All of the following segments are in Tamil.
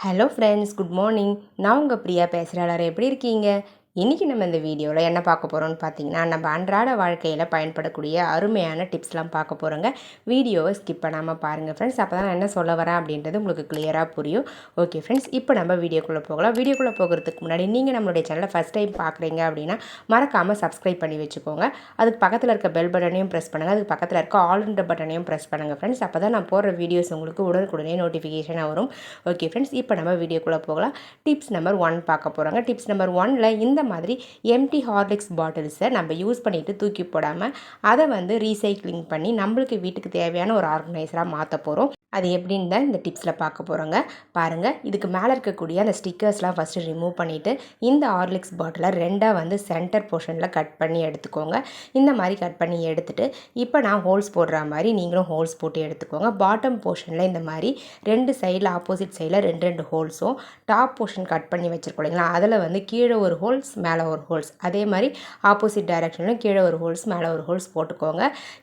ஹலோ ஃப்ரெண்ட்ஸ் குட் மார்னிங் நான் உங்கள் பிரியா பேசுகிறேன் எல்லாரும் எப்படி இருக்கீங்க? இன்றைக்கி நம்ம இந்த வீடியோவில் என்ன பார்க்க போகிறோம்னு பார்த்தீங்கன்னா நம்ம அன்றாட வாழ்க்கையில் பயன்படக்கூடிய அருமையான டிப்ஸ்லாம் பார்க்க போகிறோங்க வீடியோவை ஸ்கிப் பண்ணாமல் பாருங்கள் ஃப்ரெண்ட்ஸ் அப்போ தான் நான் என்ன சொல்ல வரேன் அப்படின்றது உங்களுக்கு கிளியராக புரியும். ஓகே ஃப்ரெண்ட்ஸ் இப்போ நம்ம வீடியோக்குள்ளே போகலாம். வீடியோக்குள்ளே போகிறதுக்கு முன்னாடி நீங்கள் நம்மளுடைய சேனலை ஃபஸ்ட் டைம் பார்க்குறீங்க அப்படின்னா மறக்காமல் சப்ஸ்கிரைப் பண்ணி வச்சுக்கோங்க. அதுக்கு பக்கத்தில் இருக்க பெல் பட்டனையும் ப்ரெஸ் பண்ணுங்கள் அதுக்கு பக்கத்தில் இருக்க ஆல்ன்ற பட்டனையும் ப்ரெஸ் பண்ணுங்கள் ஃப்ரெண்ட்ஸ் அப்போ தான் நான் போடுற வீடியோஸ் உங்களுக்கு உடனுக்குடனே நோட்டிஃபிகேஷனாக வரும். ஓகே ஃப்ரெண்ட்ஸ் இப்போ நம்ம வீடியோக்குள்ளே போகலாம். டிப்ஸ் நம்பர் ஒன் பார்க்க போகிறாங்க டிப்ஸ் நம்பர் ஒனில் இந்த மாதிரி எம்டி ஹார்லிக்ஸ் பாட்டில்ஸை நம்ம யூஸ் பண்ணிவிட்டு தூக்கி போடாமல் அதை வந்து ரீசைக்ளிங் பண்ணி நம்மளுக்கு வீட்டுக்கு தேவையான ஒரு ஆர்கனைசராக மாற்ற போகிறோம் அது எப்படின்னு தான் இந்த டிப்ஸில் பார்க்க போகிறோங்க பாருங்கள் இதுக்கு மேலே இருக்கக்கூடிய அந்த ஸ்டிக்கர்ஸ்லாம் ஃபஸ்ட்டு ரிமூவ் பண்ணிவிட்டு இந்த ஹார்லிக்ஸ் பாட்டிலை ரெண்டாக வந்து சென்டர் போர்ஷனில் கட் பண்ணி எடுத்துக்கோங்க. இந்த மாதிரி கட் பண்ணி எடுத்துகிட்டு இப்போ நான் ஹோல்ஸ் போடுற மாதிரி நீங்களும் ஹோல்ஸ் போட்டு எடுத்துக்கோங்க. பாட்டம் போர்ஷனில் இந்த மாதிரி ரெண்டு சைடில் ஆப்போசிட் சைடில் ரெண்டு ரெண்டு ஹோல்ஸும் டாப் போர்ஷன் கட் பண்ணி வச்சுருக்கோம் இல்லைங்களா? அதில் வந்து கீழே ஒரு ஹோல்ஸ் மேலே ஒரு ஹோல்ஸ் அதே மாதிரி ஆப்போசிட் டைரக்ஷனில் கீழே ஒரு ஹோல்ஸ் மேலே ஒரு ஹோல்ஸ் போட்டுக்கோங்க.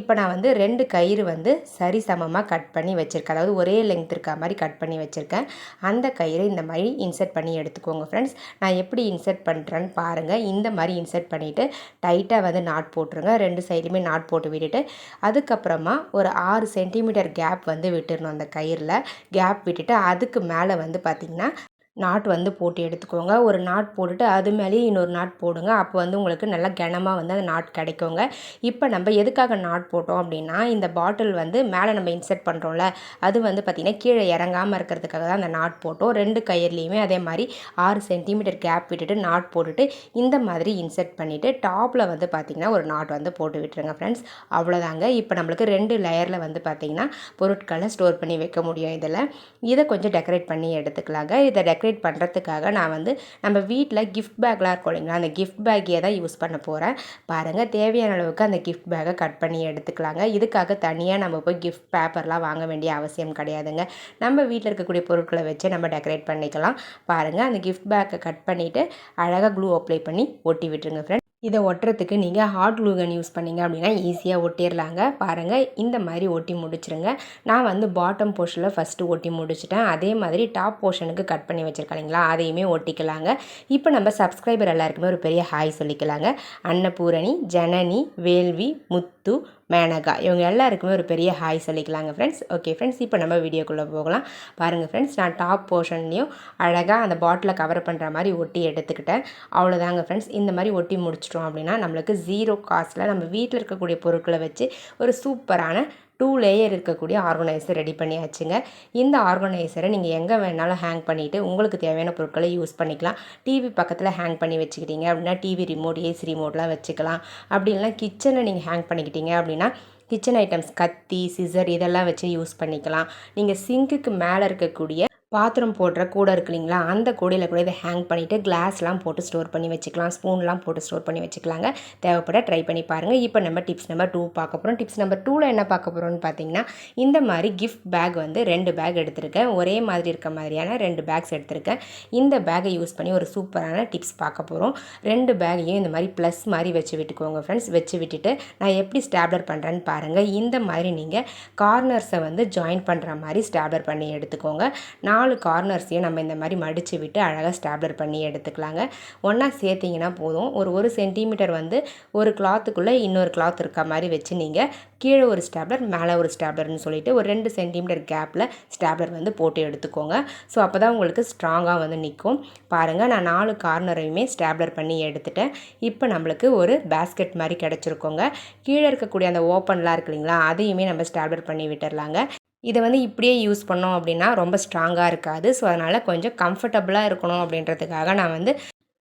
இப்போ நான் வந்து ரெண்டு கயிறு வந்து சரி சமமாக கட் பண்ணி வச்சுருக்கேன். அதாவது ஒரே லெங்த் இருக்க மாதிரி கட் பண்ணி வச்சுருக்கேன். அந்த கயிறு இந்த மாதிரி இன்சர்ட் பண்ணி எடுத்துக்கோங்க ஃப்ரெண்ட்ஸ் நான் எப்படி இன்சர்ட் பண்ணுறேன்னு பாருங்கள் இந்த மாதிரி இன்சர்ட் பண்ணிவிட்டு டைட்டாக வந்து நாட் போட்டுருங்க. ரெண்டு சைடுமே நாட் போட்டு விட்டுட்டு அதுக்கப்புறமா ஒரு ஆறு சென்டிமீட்டர் கேப் வந்து விட்டுடணும் அந்த கயிறில். கேப் விட்டுட்டு அதுக்கு மேலே வந்து பார்த்திங்கன்னா நாட் வந்து போட்டு எடுத்துக்கோங்க. ஒரு நாட் போட்டுட்டு அது மேலேயே இன்னொரு நாட் போடுங்க. அப்போ வந்து உங்களுக்கு நல்லா கனமாக வந்து அந்த நாட் கிடைக்குங்க. இப்போ நம்ம எதுக்காக நாட் போட்டோம் அப்படின்னா இந்த பாட்டில் வந்து மேலே நம்ம இன்செர்ட் பண்ணுறோம்ல அது வந்து பார்த்திங்கன்னா கீழே இறங்காமல் இருக்கிறதுக்காக தான் அந்த நாட் போட்டோம். ரெண்டு கயிறுலேயுமே அதே மாதிரி ஆறு சென்டிமீட்டர் கேப் விட்டுட்டு நாட் போட்டுட்டு இந்த மாதிரி இன்செர்ட் பண்ணிவிட்டு டாப்பில் வந்து பார்த்திங்கன்னா ஒரு நாட் வந்து போட்டு விட்டுருங்க ஃப்ரெண்ட்ஸ் அவ்வளோதாங்க இப்போ நம்மளுக்கு ரெண்டு லேயரில் வந்து பார்த்திங்கன்னா பொருட்களை ஸ்டோர் பண்ணி வைக்க முடியும் இதில். இதை கொஞ்சம் டெக்கரேட் பண்ணி எடுத்துக்கலாங்க. இதை டெக்கரேட் டெக்கரேட் பண்ணுறதுக்காக நான் வந்து நம்ம வீட்டில் கிஃப்ட் பேக்லாம் இருக்கும் இல்லைங்களா? அந்த கிஃப்ட் பேக்கையே தான் யூஸ் பண்ண போகிறேன் பாருங்கள் தேவையான அளவுக்கு அந்த கிஃப்ட் பேக்கை கட் பண்ணி எடுத்துக்கலாங்க. இதுக்காக தனியாக நம்ம போய் கிஃப்ட் பேப்பர்லாம் வாங்க வேண்டிய அவசியம் கிடையாதுங்க. நம்ம வீட்டில் இருக்கக்கூடிய பொருட்களை வச்சு நம்ம டெக்கரேட் பண்ணிக்கலாம். பாருங்கள் அந்த கிஃப்ட் பேக்கை கட் பண்ணிவிட்டு அழகாக க்ளூ அப்ளை பண்ணி ஒட்டி விட்டுருங்க ஃப்ரெண்ட் இதை ஒட்டுறதுக்கு நீங்கள் ஹாட் க்ளூகன் யூஸ் பண்ணிங்க அப்படின்னா ஈஸியாக ஒட்டிடலாங்க பாருங்கள் இந்த மாதிரி ஒட்டி முடிச்சிருங்க. நான் வந்து பாட்டம் போர்ஷனில் ஃபஸ்ட்டு ஒட்டி முடிச்சிட்டேன். அதே மாதிரி டாப் போர்ஷனுக்கு கட் பண்ணி வச்சுருக்கேன் இல்லைங்களா? அதையுமே ஒட்டிக்கலாங்க. இப்போ நம்ம சப்ஸ்கிரைபர் எல்லாருக்குமே ஒரு பெரிய ஹாய் சொல்லிக்கலாங்க. அன்னபூரணி ஜனனி வேள்வி முத்து மேனகா இவங்க எல்லாருக்குமே ஒரு பெரிய ஹாய் சொல்லிக்கலாங்க ஃப்ரெண்ட்ஸ் ஓகே ஃப்ரெண்ட்ஸ் இப்போ நம்ம வீடியோக்குள்ளே போகலாம். பாருங்கள் ஃப்ரெண்ட்ஸ் நான் டாப் போர்ஷன்லேயும் அழகாக அந்த பாட்டிலை கவர் பண்ணுற மாதிரி ஒட்டி எடுத்துக்கிட்டேன். அவ்வளோதாங்க ஃப்ரெண்ட்ஸ் இந்த மாதிரி ஒட்டி வச்சிட்டோம் அப்படின்னா நம்மளுக்கு ஜீரோ காஸ்ட்டில் நம்ம வீட்டில் இருக்கக்கூடிய பொருட்களை வச்சு ஒரு சூப்பரான டூ லேயர் இருக்கக்கூடிய ஆர்கனைசர் ரெடி பண்ணியாச்சுங்க. இந்த ஆர்கனைசரை நீங்கள் எங்கே வேணாலும் ஹேங் பண்ணிவிட்டு உங்களுக்கு தேவையான பொருட்களை யூஸ் பண்ணிக்கலாம். டிவி பக்கத்தில் ஹேங் பண்ணி வச்சுக்கிட்டீங்க அப்படின்னா டிவி ரிமோட் ஏசி ரிமோட்லாம் வச்சுக்கலாம். அப்படி இல்லைனா கிச்சனை நீங்கள் ஹேங் பண்ணிக்கிட்டீங்க அப்படின்னா கிச்சன் ஐட்டம்ஸ் கத்தி சிசர் இதெல்லாம் வச்சு யூஸ் பண்ணிக்கலாம். நீங்கள் சிங்க்குக்கு மேலே இருக்கக்கூடிய பாத்திரம் போடுற கூடை இருக்கு இல்லைங்களா? அந்த கூடையில் கூட இதை ஹேங் பண்ணிவிட்டு கிளாஸ்லாம் போட்டு ஸ்டோர் பண்ணி வச்சுக்கலாம். ஸ்பூன்லாம் போட்டு ஸ்டோர் பண்ணி வச்சுக்கலாங்க. தேவைப்பட ட்ரை பண்ணி பாருங்கள் இப்போ நம்ம டிப்ஸ் நம்பர் டூ பார்க்க போகிறோம் டிப்ஸ் நம்பர் டூவில் என்ன பார்க்க போகிறோம்னு பார்த்தீங்கன்னா இந்த மாதிரி கிஃப்ட் பேக் வந்து ரெண்டு பேக் எடுத்திருக்கேன். ஒரே மாதிரி இருக்க மாதிரியான ரெண்டு பேக்ஸ் எடுத்திருக்கேன். இந்த பேக்கை யூஸ் பண்ணி ஒரு சூப்பரான டிப்ஸ் பார்க்க போகிறோம் ரெண்டு பேக்கையும் இந்த மாதிரி ப்ளஸ் மாதிரி வச்சு விட்டுக்கோங்க ஃப்ரெண்ட்ஸ் வச்சு விட்டுட்டு நான் எப்படி ஸ்டாப்லர் பண்ணுறேன்னு பாருங்கள் இந்த மாதிரி நீங்கள் கார்னர்ஸை வந்து ஜாயின் பண்ணுற மாதிரி ஸ்டாப்லர் பண்ணி எடுத்துக்கோங்க. நான் நாலு கார்னர்ஸையும் நம்ம இந்த மாதிரி மடித்து விட்டு அழகாக ஸ்டாப்லர் பண்ணி எடுத்துக்கலாங்க. ஒன்றா சேர்த்திங்கன்னா போதும். ஒரு ஒரு சென்டிமீட்டர் வந்து ஒரு கிளாத்துக்குள்ளே இன்னொரு கிளாத் இருக்க மாதிரி வச்சு நீங்கள் கீழே ஒரு ஸ்டாப்லர் மேலே ஒரு ஸ்டாப்லர்னு சொல்லிவிட்டு ஒரு ரெண்டு சென்டிமீட்டர் கேப்பில் ஸ்டாப்லர் வந்து போட்டு எடுத்துக்கோங்க. ஸோ அப்போ தான் உங்களுக்கு ஸ்ட்ராங்காக வந்து நிற்கும் பாருங்கள் நான் நாலு கார்னரையுமே ஸ்டாப்லர் பண்ணி எடுத்துட்டேன். இப்போ நம்மளுக்கு ஒரு பேஸ்கெட் மாதிரி கிடச்சிருக்கோங்க. கீழே இருக்கக்கூடிய அந்த ஓப்பன்லாம் இருக்கு இல்லைங்களா அதையுமே நம்ம ஸ்டாப்லர் பண்ணி விட்டுடலாங்க இதை வந்து இப்படியே யூஸ் பண்ணோம் அப்படின்னா ரொம்ப ஸ்ட்ராங்காக இருக்காது. ஸோ அதனால் கொஞ்சம் கம்ஃபர்டபுளாக இருக்கணும் அப்படின்றதுக்காக நான் வந்து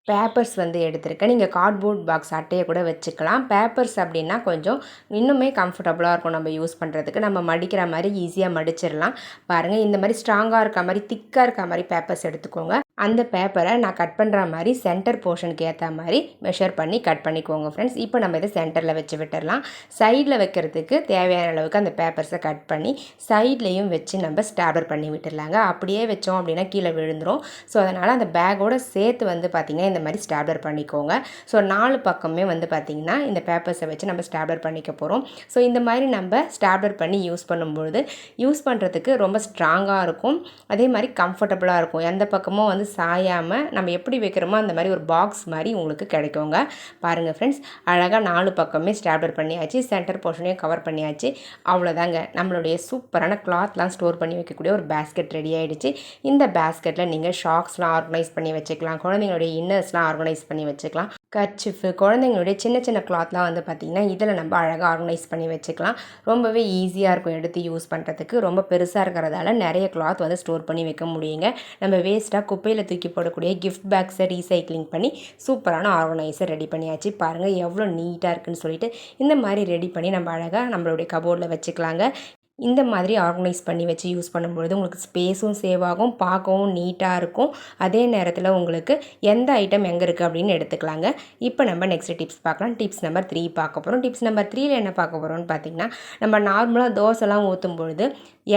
பேப்பர்ஸ் வந்து எடுத்திருக்கேன். நீங்கள் கார்ட்போர்ட் பாக்ஸ் அட்டையை கூட வச்சுக்கலாம். பேப்பர்ஸ் அப்படின்னா கொஞ்சம் இன்னுமே கம்ஃபர்டபுளாக இருக்கும் நம்ம யூஸ் பண்ணுறதுக்கு நம்ம மடிக்கிற மாதிரி ஈஸியாக மடிச்சிடலாம். பாருங்கள் இந்த மாதிரி ஸ்ட்ராங்காக இருக்க மாதிரி திக்காக இருக்க மாதிரி பேப்பர்ஸ் எடுத்துக்கோங்க. அந்த பேப்பரை நான் கட் பண்ணுற மாதிரி சென்டர் போர்ஷனுக்கு ஏற்ற மாதிரி மெஷர் பண்ணி கட் பண்ணிக்கோங்க ஃப்ரெண்ட்ஸ் இப்போ நம்ம இதை சென்டரில் வச்சு விட்டுடலாம் சைடில் வைக்கிறதுக்கு தேவையான அளவுக்கு அந்த பேப்பர்ஸை கட் பண்ணி சைட்லேயும் வச்சு நம்ம ஸ்டாப்லர் பண்ணி விட்டுடலாங்க அப்படியே வச்சோம் அப்படின்னா கீழே விழுந்துரும். ஸோ அதனால் அந்த பேக்கோட சேர்த்து வந்து பார்த்திங்கன்னா இந்த மாதிரி ஸ்டாப்லர் பண்ணிக்கோங்க. ஸோ நாலு பக்கமே வந்து பார்த்திங்கன்னா இந்த பேப்பர்ஸை வச்சு நம்ம ஸ்டாப்லர் பண்ணிக்க போகிறோம் ஸோ இந்த மாதிரி நம்ம ஸ்டாப்லர் பண்ணி யூஸ் பண்ணும்பொழுது யூஸ் பண்ணுறதுக்கு ரொம்ப ஸ்ட்ராங்காக இருக்கும். அதே மாதிரி கம்ஃபர்டபுளாக இருக்கும். எந்த பக்கமும் வந்து சாயாமல் நம்ம எப்படி வைக்கிறோமோ அந்த மாதிரி ஒரு பாக்ஸ் மாதிரி உங்களுக்கு கிடைக்குங்க. பாருங்கள் ஃப்ரெண்ட்ஸ் அழகாக நாலு பக்கமே ஸ்டாப்லர் பண்ணியாச்சு சென்டர் போர்ஷனையும் கவர் பண்ணியாச்சு. அவ்வளோதாங்க நம்மளுடைய சூப்பரான கிளாத்லாம் ஸ்டோர் பண்ணி வைக்கக்கூடிய ஒரு பேஸ்கெட் ரெடி ஆகிடுச்சு இந்த பேஸ்கெட்டில் நீங்கள் ஷாக்ஸ்லாம் ஆர்கனைஸ் பண்ணி வச்சுக்கலாம். குழந்தைங்களுடைய இன்னர்ஸ்லாம் ஆர்கனைஸ் பண்ணி வச்சுக்கலாம். கர்ச்சிஃபு குழந்தைங்களுடைய சின்ன சின்ன கிளாத்லாம் வந்து பார்த்திங்கன்னா இதில் நம்ம அழகாக ஆர்கனைஸ் பண்ணி வச்சுக்கலாம். ரொம்பவே ஈஸியாக இருக்கும் எடுத்து யூஸ் பண்ணுறதுக்கு ரொம்ப பெருசாக இருக்கிறதால நிறைய கிளாத் வந்து ஸ்டோர் பண்ணி வைக்க முடியுங்க. நம்ம வேஸ்ட்டாக குப்பையில் தூக்கி போடக்கூடிய கிஃப்ட் பேக்ஸை ரீசைக்ளிங் பண்ணி சூப்பரான ஆர்கனைசர் ரெடி பண்ணியாச்சு. பாருங்கள் எவ்வளோ நீட்டாக இருக்குன்னு சொல்லிட்டு இந்த மாதிரி ரெடி பண்ணி நம்ம அழகாக நம்மளுடைய கபோர்டில் வச்சுக்கலாங்க. இந்த மாதிரி ஆர்கனைஸ் பண்ணி வச்சு யூஸ் பண்ணும்பொழுது உங்களுக்கு ஸ்பேஸும் சேவ் ஆகும் பார்க்கவும் நீட்டாக இருக்கும். அதே நேரத்தில் உங்களுக்கு எந்த ஐட்டம் எங்கே இருக்குது அப்படின்னு எடுத்துக்கலாங்க. இப்போ நம்ம நெக்ஸ்ட் டிப்ஸ் பார்க்கலாம். டிப்ஸ் நம்பர் த்ரீ பார்க்க போகிறோம் டிப்ஸ் நம்பர் த்ரீயில் என்ன பார்க்க போகிறோம்னு பார்த்திங்கன்னா நம்ம நார்மலாக தோசைலாம் ஊற்றும் பொழுது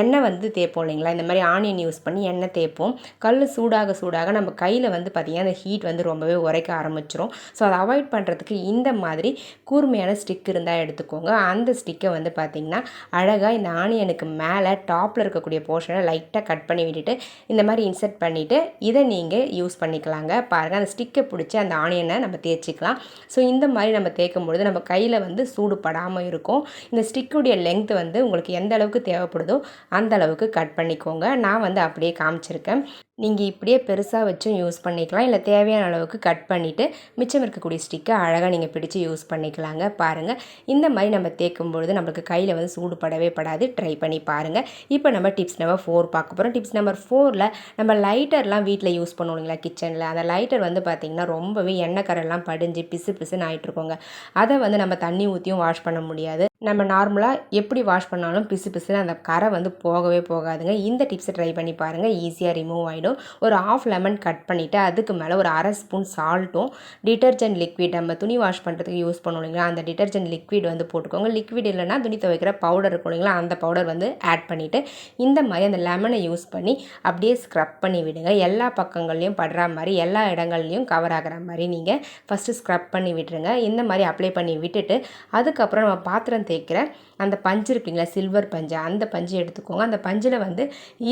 எண்ணெய் வந்து தேய்ப்போம் இல்லைங்களா? இந்த மாதிரி ஆனியன் யூஸ் பண்ணி எண்ணெய் தேய்ப்போம். கல் சூடாக சூடாக நம்ம கையில் வந்து பார்த்திங்கன்னா அந்த ஹீட் வந்து ரொம்பவே உரைக்க ஆரம்பிச்சிரும். ஸோ அதை அவாய்ட் பண்ணுறதுக்கு இந்த மாதிரி கூர்மையான ஸ்டிக் இருந்தால் எடுத்துக்கோங்க. அந்த ஸ்டிக்கை வந்து பார்த்திங்கன்னா அழகாக இந்த ஆனியனுக்கு மேலே டாப்பில் இருக்கக்கூடிய போர்ஷனை லைட்டாக கட் பண்ணி விட்டுட்டு இந்த மாதிரி இன்சர்ட் பண்ணிவிட்டு இதை நீங்கள் யூஸ் பண்ணிக்கலாங்க. பாருங்கள் அந்த ஸ்டிக்கை பிடிச்சி அந்த ஆனியனை நம்ம தேய்ச்சிக்கலாம். ஸோ இந்த மாதிரி நம்ம தேய்க்கும் பொழுது நம்ம கையில் வந்து சூடு படாமல் இருக்கும். இந்த ஸ்டிக்குடைய லென்த் வந்து உங்களுக்கு எந்த அளவுக்கு தேவைப்படுதோ அந்த அளவுக்கு கட் பண்ணிக்கோங்க. நான் வந்து அப்படியே காமிச்சிருக்கேன். நீங்கள் இப்படியே பெருசாக வச்சும் யூஸ் பண்ணிக்கலாம். இல்லை தேவையான அளவுக்கு கட் பண்ணிவிட்டு மிச்சம் இருக்கக்கூடிய ஸ்டிக்கை அழகாக நீங்கள் பிடிச்சி யூஸ் பண்ணிக்கலாங்க. பாருங்கள் இந்த மாதிரி நம்ம தேய்க்கும் பொழுது நம்மளுக்கு கையில் வந்து சூடுபடவே படாது. ட்ரை பண்ணி பாருங்கள் இப்போ நம்ம டிப்ஸ் நம்பர் ஃபோர் பார்க்க போகிறோம் டிப்ஸ் நம்பர் ஃபோரில் நம்ம லைட்டர்லாம் வீட்டில் யூஸ் பண்ணுவோம் இல்லைங்களா கிச்சனில் அந்த லைட்டர் வந்து பார்த்திங்கன்னா ரொம்பவே எண்ணெய் கரெல்லாம் படிஞ்சு பிசு பிசுன்னு ஆகிட்ருக்கோங்க அதை வந்து நம்ம தண்ணி ஊற்றியும் வாஷ் பண்ண முடியாது. நம்ம நார்மலாக எப்படி வாஷ் பண்ணாலும் பிசு பிசுன்னு அந்த கரை வந்து போகவே போகாதுங்க. இந்த டிப்ஸை ட்ரை பண்ணி பாருங்கள் ஈஸியாக ரிமூவ் ஆகிடும் ஒரு ஆஃப் லெமன் கட் பண்ணிவிட்டு அதுக்கு மேலே ஒரு அரை ஸ்பூன் சால்ட்டும் டிட்டர்ஜென்ட் லிக்விட் நம்ம துணி வாஷ் பண்ணுறதுக்கு யூஸ் பண்ணுவோம் இல்லைங்களா? அந்த டிட்டர்ஜென்ட் லிக்விட் வந்து போட்டுக்கோங்க. லிக்விட் இல்லைனா துணி துவைக்கிற பவுடர் இருக்கும் இல்லைங்களா? அந்த பவுடர் வந்து ஆட் பண்ணிவிட்டு இந்த மாதிரி அந்த லெமனை யூஸ் பண்ணி அப்படியே ஸ்க்ரப் பண்ணி விடுங்க. எல்லா பக்கங்கள்லையும் படுற மாதிரி எல்லா இடங்கள்லையும் கவர் ஆகிற மாதிரி நீங்கள் ஃபஸ்ட்டு ஸ்க்ரப் பண்ணி விட்டுருங்க. இந்த மாதிரி அப்ளை பண்ணி விட்டுட்டு அதுக்கப்புறம் நம்ம பாத்திரம் தேய்க்கிற அந்த பஞ்சு இருக்குங்களா சில்வர் பஞ்சு அந்த பஞ்சு எடுத்துக்கோங்க. அந்த பஞ்சில் வந்து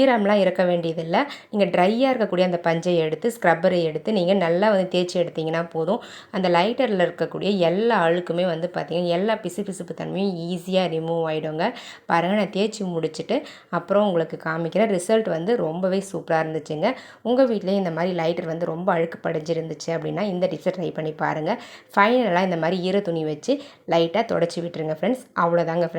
ஈரம்லாம் இருக்க வேண்டியதில்லை. நீங்கள் ட்ரையாக இருக்கக்கூடிய அந்த பஞ்சை எடுத்து ஸ்க்ரப்பரை எடுத்து நீங்கள் நல்லா வந்து தேய்ச்சி எடுத்திங்கன்னா போதும். அந்த லைட்டரில் இருக்கக்கூடிய எல்லா அழுக்குமே வந்து பார்த்திங்கன்னா எல்லா பிசு பிசுப்பு தன்மையும் ஈஸியாக ரிமூவ் ஆகிடுங்க பாருங்கள் நான் தேய்ச்சி முடிச்சுட்டு அப்புறம் உங்களுக்கு காமிக்கிறேன். ரிசல்ட் வந்து ரொம்பவே சூப்பராக இருந்துச்சுங்க. உங்கள் வீட்லேயும் இந்த மாதிரி லைட்டர் வந்து ரொம்ப அழுக்கு படைஞ்சிருந்துச்சு அப்படின்னா இந்த டிப்ஸை ட்ரை பண்ணி பாருங்கள் ஃபைனலாக இந்த மாதிரி ஈர துணி வச்சு லைட்டாக தொடச்சி விட்டுருங்க ஃப்ரெண்ட்ஸ் அவ்வளோதாங்க ஃப்ரெண்ட்ஸ்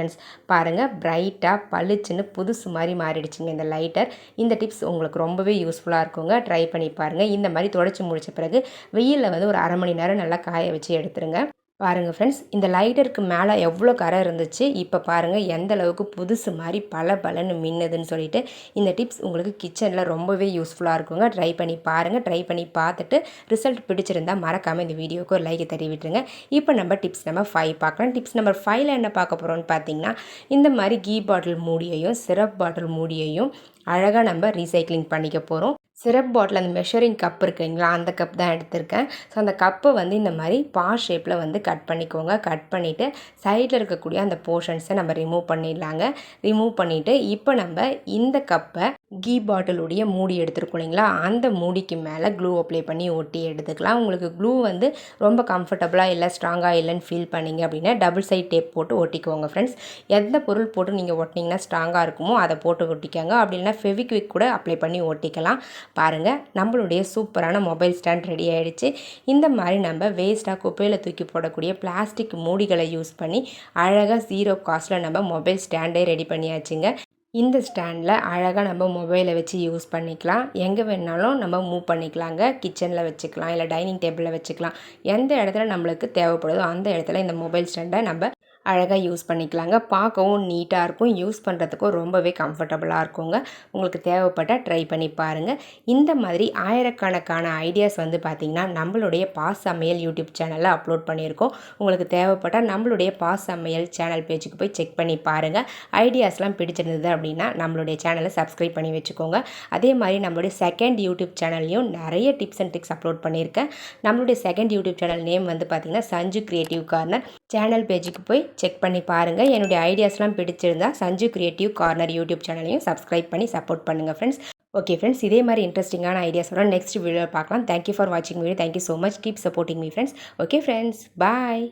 பாருங்கள் பிரைட்டாக பளிச்சுன்னு புதுசு மாதிரி மாறிடுச்சுங்க இந்த லைட்டர் இந்த டிப்ஸ் உங்களுக்கு ரொம்பவே யூஸ்ஃபுல்லாக இருக்குங்க. ட்ரை பண்ணி பாருங்கள் இந்த மாதிரி தொடச்சி முடித்த பிறகு வெயிலில் வந்து ஒரு அரை மணி நேரம் நல்லா காய வச்சு எடுத்துருங்க. பாருங்கள் ஃப்ரெண்ட்ஸ் இந்த லைட்டருக்கு மேலே எவ்வளோ கரை இருந்துச்சு இப்போ பாருங்கள் எந்த அளவுக்கு புதுசு மாதிரி பல பலன்னு மின்னுதுன்னு சொல்லிட்டு இந்த டிப்ஸ் உங்களுக்கு கிச்சனில் ரொம்பவே யூஸ்ஃபுல்லாக இருக்குங்க. ட்ரை பண்ணி பாருங்கள் ட்ரை பண்ணி பார்த்துட்டு ரிசல்ட் பிடிச்சிருந்தா மறக்காமல் இந்த வீடியோக்கு ஒரு லைக்கை தரி விட்டுருங்க. இப்போ நம்ம டிப்ஸ் நம்பர் ஃபைவ் பார்க்கலாம். டிப்ஸ் நம்பர் ஃபைவ்ல என்ன பார்க்க போகிறோம்னு பார்த்தீங்கன்னா இந்த மாதிரி கீ பாட்டில் மூடியையும் சிரப் பாட்டில் மூடியையும் அழகாக நம்ம ரீசைக்ளிங் பண்ணிக்க போகிறோம் சிரப் பாட்டில் அந்த மெஷரிங் கப் இருக்குங்களா அந்த கப் தான் எடுத்திருக்கேன். ஸோ அந்த கப்பை வந்து இந்த மாதிரி பா ஷேப்பில் வந்து கட் பண்ணிக்கோங்க. கட் பண்ணிவிட்டு சைடில் இருக்கக்கூடிய அந்த போர்ஷன்ஸை நம்ம ரிமூவ் பண்ணிடலாங்க. ரிமூவ் பண்ணிவிட்டு இப்போ நம்ம இந்த கப்பை கீ பாட்டிலுடைய மூடி எடுத்துருக்கோம் இல்லைங்களா? அந்த மூடிக்கு மேலே க்ளூ அப்ளை பண்ணி ஒட்டி எடுத்துக்கலாம். உங்களுக்கு க்ளூ வந்து ரொம்ப கம்ஃபர்டபுளாக இல்லை ஸ்ட்ராங்காக இல்லைன்னு ஃபீல் பண்ணிங்க அப்படின்னா டபுள் சைட் டேப் போட்டு ஒட்டிக்கோங்க ஃப்ரெண்ட்ஸ் எந்த பொருள் போட்டு நீங்கள் ஒட்டினீங்கன்னா ஸ்ட்ராங்காக இருக்குமோ அதை போட்டு ஒட்டிக்கோங்க. அப்படி இல்லைனா ஃபெவிக்விக் கூட அப்ளை பண்ணி ஒட்டிக்கலாம். பாருங்கள் நம்மளுடைய சூப்பரான மொபைல் ஸ்டாண்ட் ரெடி ஆகிடுச்சு இந்த மாதிரி நம்ம வேஸ்ட்டாக குப்பையில் தூக்கி போடக்கூடிய பிளாஸ்டிக் மூடிகளை யூஸ் பண்ணி அழகாக ஜீரோ காஸ்ட்டில் நம்ம மொபைல் ஸ்டாண்டே ரெடி பண்ணியாச்சுங்க. இந்த ஸ்டாண்டில் அழகாக நம்ம மொபைலை வச்சு யூஸ் பண்ணிக்கலாம். எங்கே வேணாலும் நம்ம மூவ் பண்ணிக்கலாங்க. கிச்சனில் வச்சுக்கலாம் இல்லை டைனிங் டேபிளில் வச்சுக்கலாம். எந்த இடத்துல நம்மளுக்கு தேவைப்படுதோ அந்த இடத்துல இந்த மொபைல் ஸ்டாண்டை நம்ம அழகாக யூஸ் பண்ணிக்கலாங்க. பார்க்கவும் நீட்டாக இருக்கும். யூஸ் பண்ணுறதுக்கும் ரொம்பவே கம்ஃபர்டபுளாக இருக்குங்க. உங்களுக்கு தேவைப்பட்டால் ட்ரை பண்ணி பாருங்கள் இந்த மாதிரி ஆயிரக்கணக்கான ஐடியாஸ் வந்து பார்த்திங்கன்னா நம்மளுடைய பாஸ் சமையல் யூடியூப் சேனலில் அப்லோட் பண்ணியிருக்கோம். உங்களுக்கு தேவைப்பட்டால் நம்மளுடைய பாஸ் சமையல் சேனல் பேஜுக்கு போய் செக் பண்ணி பாருங்கள் ஐடியாஸ்லாம் பிடிச்சிருந்தது அப்படின்னா நம்மளுடைய சேனலை சப்ஸ்கிரைப் பண்ணி வச்சுக்கோங்க. அதே மாதிரி நம்மளுடைய செகண்ட் யூடியூப் சேனல்லையும் நிறைய டிப்ஸ் அண்ட் ட்ரிக்ஸ் அப்லோட் பண்ணியிருக்கேன். நம்மளுடைய செகண்ட் யூடியூப் சேனல் நேம் வந்து பார்த்திங்கன்னா சஞ்சு கிரியேட்டிவ் கார்னர். சேனல் பேஜுக்கு போய் செக் பண்ணி பாருங்கள் என்னுடைய ஐடியாஸ்லாம் பிடிச்சிருந்தா சஞ்சு கிரியேட்டிவ் கார்னர் யூடியூப் சேனலையும் சப்ஸ்கிரைப் பண்ணி சப்போர்ட் பண்ணுங்கள் ஃப்ரெண்ட்ஸ் ஓகே ஃப்ரெண்ட்ஸ் இதே மாதிரி இன்ட்ரெஸ்டிங்கான ஐடியாஸ் வரும் நெக்ஸ்ட் வீடியோ பார்க்கலாம். தேங்க்யூ ஃபார் வாட்சிங் video thank you so much keep supporting me friends okay friends bye